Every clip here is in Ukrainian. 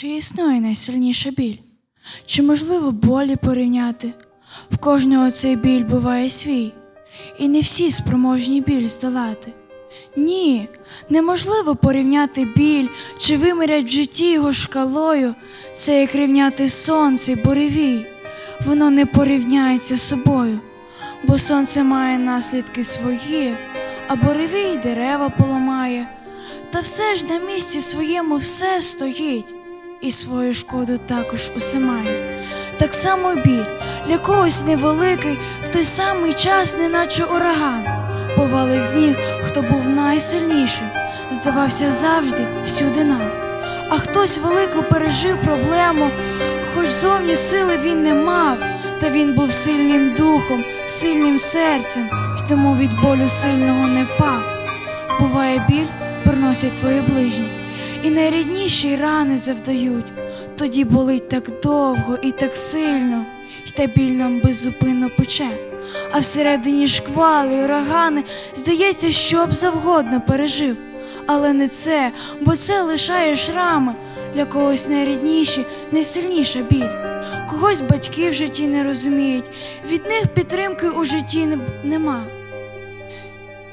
Чи існує найсильніша біль? Чи можливо болі порівняти? В кожного цей біль буває свій, і не всі спроможні біль здолати. Ні, неможливо порівняти біль, чи вимірять в житті його шкалою, це як рівняти сонце й буревій. Воно не порівняється з собою, бо сонце має наслідки свої, а буревій дерева поламає. Та все ж на місці своєму все стоїть, і свою шкоду також усе має. Так само біль для когось невеликий, в той самий час, неначе ураган, повалить з ніг, хто був найсильнішим, здавався завжди всюди нам. А хтось велику пережив проблему, хоч зовні сили він не мав, та він був сильним духом, сильним серцем, й тому від болю сильного не впав. Буває біль, приносять твої ближні, і найрідніші рани завдають. Тоді болить так довго і так сильно, й та біль нам беззупинно пече. А всередині шквали, урагани, здається, що б завгодно пережив. Але не це, бо це лишає шрами, для когось найрідніші, найсильніша біль. Когось батьки в житті не розуміють, від них підтримки у житті нема.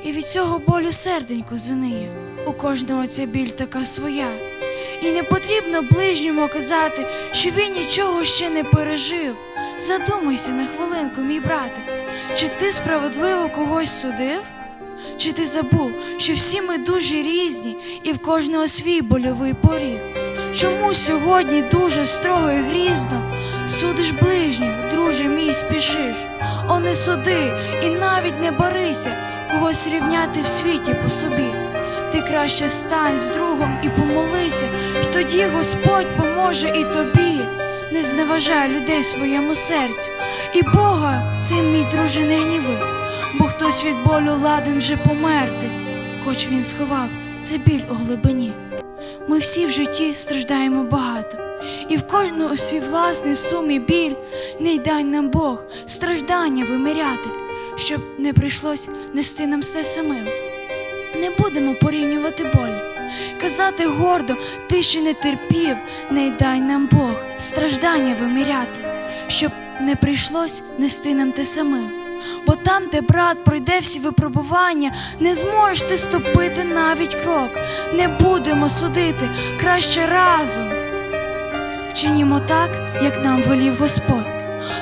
І від цього болю серденько заниє. У кожного ця біль така своя. І не потрібно ближньому казати, що він нічого ще не пережив. Задумайся на хвилинку, мій брате, чи ти справедливо когось судив? Чи ти забув, що всі ми дуже різні і в кожного свій больовий поріг? Чому сьогодні дуже строго і грізно судиш ближніх, друже мій, спішиш? О, не суди і навіть не барися когось рівняти в світі по собі. Ти краще стань з другом і помолися, й тоді Господь поможе і тобі. Не зневажай людей своєму серцю, і Бога цим мій друже не бо хтось від болю ладен вже померти, хоч він сховав це біль у глибині. Ми всі в житті страждаємо багато, і в кожного свій власний сум і біль не дай нам Бог страждання виміряти, щоб не прийшлось нести нам те самим. Не будемо порівнювати болі, казати гордо, ти ще не терпів, не дай нам Бог страждання виміряти, щоб не прийшлось нести нам те самим. Бо там, де брат пройде всі випробування, не зможеш ти ступити навіть крок. Не будемо судити краще разом. Вчинімо так, як нам велів Господь.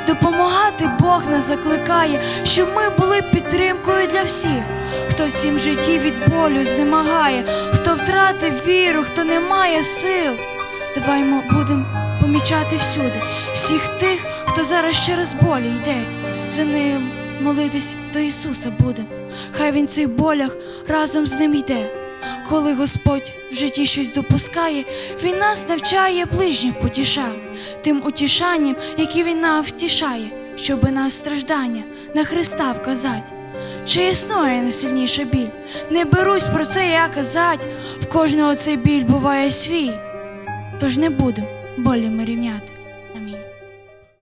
Допомагати Бог нас закликає, щоб ми були підтримкою для всіх, хто в житті від болю знемагає, хто втратив віру, хто не має сил. Даваймо будемо помічати всюди, всіх тих, хто зараз через болі йде. За ним молитись до Ісуса будем. Хай Він в цих болях разом з ним йде. Коли Господь в житті щось допускає, Він нас навчає ближніх потішав, тим утішанням, яке Він нам втішає, щоби нас страждання на Христа вказать. Чи існує найсильніша біль? Не берусь про це я казать, в кожного цей біль буває свій. Тож не буду болі ми рівняти.